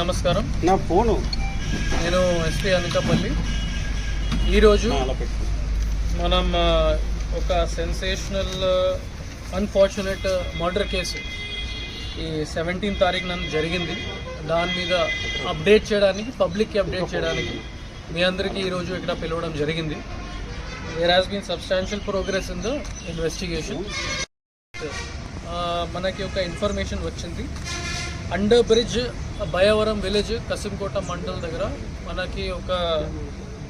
నమస్కారం. నా ఫోను. నేను ఎస్పీ అనకాపల్లి ఈరోజు మనం ఒక సెన్సేషనల్ అన్ఫార్చునేట్ మర్డర్ కేసు. ఈ సెవెంటీన్ తారీఖున జరిగింది. దాని మీద అప్డేట్ చేయడానికి పబ్లిక్కి అప్డేట్ చేయడానికి మీ అందరికీ ఈరోజు ఇక్కడ పిలవడం జరిగింది. There has been substantial progress in the investigation మనకి ఒక ఇన్ఫర్మేషన్ వచ్చింది. Under bridge Bhayavaram village Kasimkota mandal దగ్గర మనకి ఒక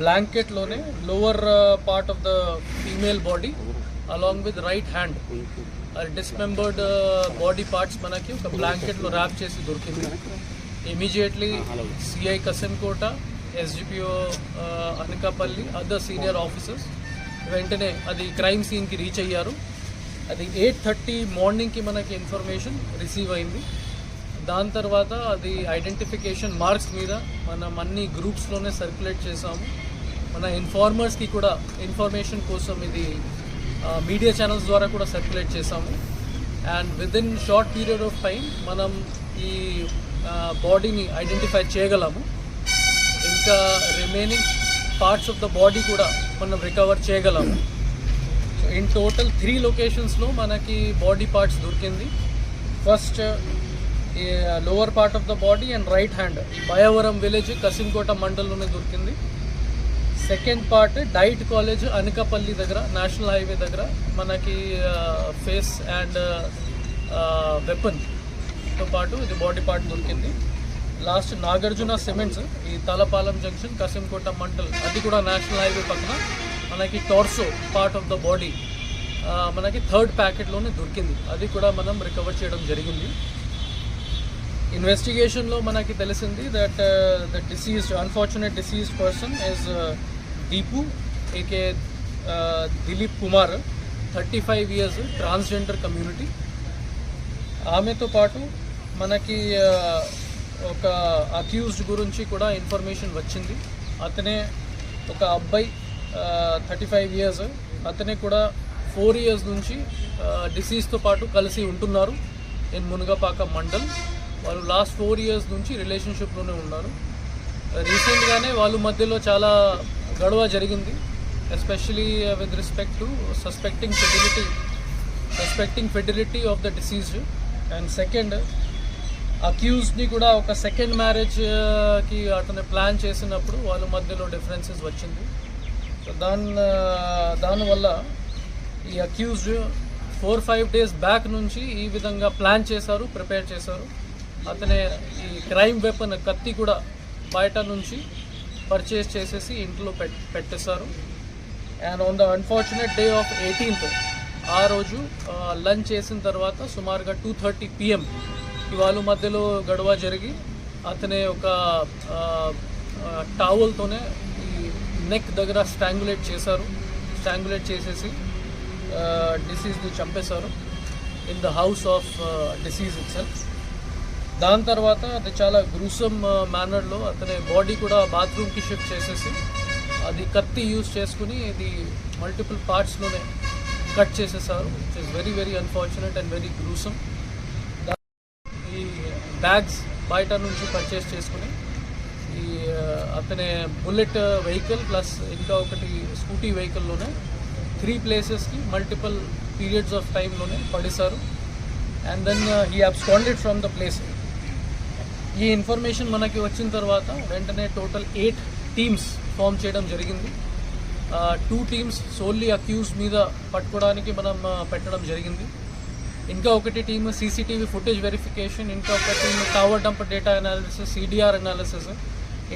బ్లాంకెట్లోనే lower part of the female body along with right hand dismembered body parts మనకి ఒక బ్లాంకెట్లో ర్యాప్ చేసి దొరికింది. Immediately CI Kasimkota SGPO uh, Anakapalli other senior officers వెంటనే అది క్రైమ్ సీన్కి రీచ్ అయ్యారు. అది ఎయిట్ థర్టీ మార్నింగ్కి మనకి ఇన్ఫర్మేషన్ రిసీవ్ అయింది. దాని తర్వాత అది ఐడెంటిఫికేషన్ మార్క్స్ మీద మనం అన్ని గ్రూప్స్లోనే సర్క్యులేట్ చేసాము మన ఇన్ఫార్మర్స్కి కూడా ఇన్ఫర్మేషన్ కోసం ఇది మీడియా ఛానల్స్ ద్వారా కూడా సర్క్యులేట్ చేసాము and with in short period of time మనం ఈ బాడీని ఐడెంటిఫై చేయగలము. ఇంకా remaining parts of the body కూడా మనం రికవర్ చేయగలము. ఇన్ టోటల్ త్రీ లొకేషన్స్లో మనకి బాడీ పార్ట్స్ దొరికింది. First lower part of the body and right hand Bhayavaram village Kasimkota మండలంలోనే దొరికింది. Second part DIET college Anakapalli దగ్గర నేషనల్ హైవే దగ్గర మనకి ఫేస్ అండ్ వెపన్తో పాటు ఇది బాడీ పార్ట్ దొరికింది. లాస్ట్ నాగార్జున సిమెంట్స్ ఈ తలపాలెం జంక్షన్ కసింకోట మండల్ అది కూడా నేషనల్ హైవే పక్కన మనకి torso part of the body మనకి థర్డ్ ప్యాకెట్లోనే దొరికింది. అది కూడా మనం రికవర్ చేయడం జరిగింది. ఇన్వెస్టిగేషన్లో మనకి తెలిసింది that the deceased unfortunate deceased person is Deepu A K Dilip Kumar thirty five years transgender community ఆమెతో పాటు మనకి uh, ఒక అక్యూజ్డ్ గురించి కూడా ఇన్ఫర్మేషన్ వచ్చింది. అతనే ఒక అబ్బాయి థర్టీ ఫైవ్ ఇయర్స్ అతనే కూడా ఫోర్ ఇయర్స్ నుంచి uh, డిసీజ్తో పాటు కలిసి ఉంటున్నారు. ఇన్ మునగపాక మండల్ వాళ్ళు లాస్ట్ ఫోర్ ఇయర్స్ నుంచి రిలేషన్షిప్లోనే ఉన్నారు. Uh, రీసెంట్గానే వాళ్ళ మధ్యలో చాలా గొడవ జరిగింది. Especially with respect to suspecting fatality suspecting fatality of the deceased and second అక్యూజ్ని కూడా ఒక సెకండ్ మ్యారేజ్కి uh, అతను ప్లాన్ చేసినప్పుడు వాళ్ళ మధ్యలో డిఫరెన్సెస్ వచ్చింది. సో uh, దాని దానివల్ల ఈ accused four five days back నుంచి ఈ విధంగా ప్లాన్ చేశారు ప్రిపేర్ చేశారు. అతనే ఈ క్రైమ్ వెపన్ కత్తి కూడా బయట నుంచి పర్చేస్ చేసేసి ఇంట్లో పెట్ పెట్టేశారు. And on the unfortunate day of eighteenth ఆ రోజు లంచ్ చేసిన తర్వాత సుమారుగా టూ థర్టీ పిఎం ఇవాళ మధ్యలో గడవ జరిగి అతనే ఒక టావల్తోనే ఈ నెక్ దగ్గర స్ట్రాంగులేట్ చేశారు. స్ట్రాంగులేట్ చేసేసి డిసీజ్ని చంపేశారు. In the house of deceased itself దాని తర్వాత అది చాలా గ్రూసమ్ మేనర్లో uh, అతని బాడీ కూడా బాత్రూమ్కి షిఫ్ట్ చేసేసి అది కత్తి యూజ్ చేసుకుని ఇది మల్టిపుల్ పార్ట్స్లోనే కట్ చేసేసారు it is very very unfortunate and very gruesome ఈ బ్యాగ్స్ బయట నుంచి పర్చేస్ చేసుకుని ఈ అతని బుల్లెట్ వెహికల్ ప్లస్ ఇంకా ఒకటి స్కూటీ వెహికల్లోనే త్రీ ప్లేసెస్కి మల్టిపుల్ పీరియడ్స్ ఆఫ్ టైంలోనే పడేశారు. అండ్ దెన్ ఈ అబ్స్కాండెడ్ ఫ్రమ్ ద ప్లేస్ ఈ ఇన్ఫర్మేషన్ మనకి వచ్చిన తర్వాత వెంటనే టోటల్ ఎయిట్ టీమ్స్ ఫామ్ చేయడం జరిగింది. టూ టీమ్స్ సోల్లీ అక్యూస్ మీద పట్టుకోవడానికి మనం పెట్టడం జరిగింది. ఇంకా ఒకటి టీమ్ సీసీటీవీ ఫుటేజ్ వెరిఫికేషన్ ఇంకా ఒక team tower dump data analysis CDR analysis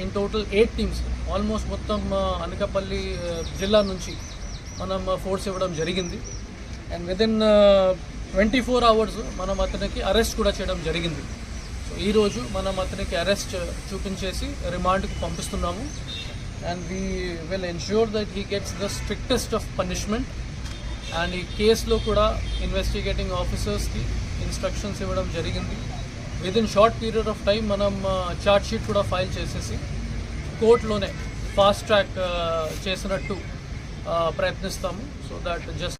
in total eight teams almost మొత్తం అనకాపల్లి జిల్లా నుంచి మనం ఫోర్స్ ఇవ్వడం జరిగింది. And within twenty four hours మనం అతనికి అరెస్ట్ కూడా చేయడం జరిగింది. ఈరోజు మనం అతనికి అరెస్ట్ చూపించేసి రిమాండ్కి పంపిస్తున్నాము. And we will ensure that he gets the strictest of punishment and ఈ కేసులో కూడా ఇన్వెస్టిగేటింగ్ ఆఫీసర్స్కి ఇన్స్ట్రక్షన్స్ ఇవ్వడం జరిగింది. With in short period of time మనం చార్ట్ షీట్ కూడా ఫైల్ చేసేసి కోర్టులోనే ఫాస్ట్ ట్రాక్ చేసినట్టు ప్రయత్నిస్తాము. So that just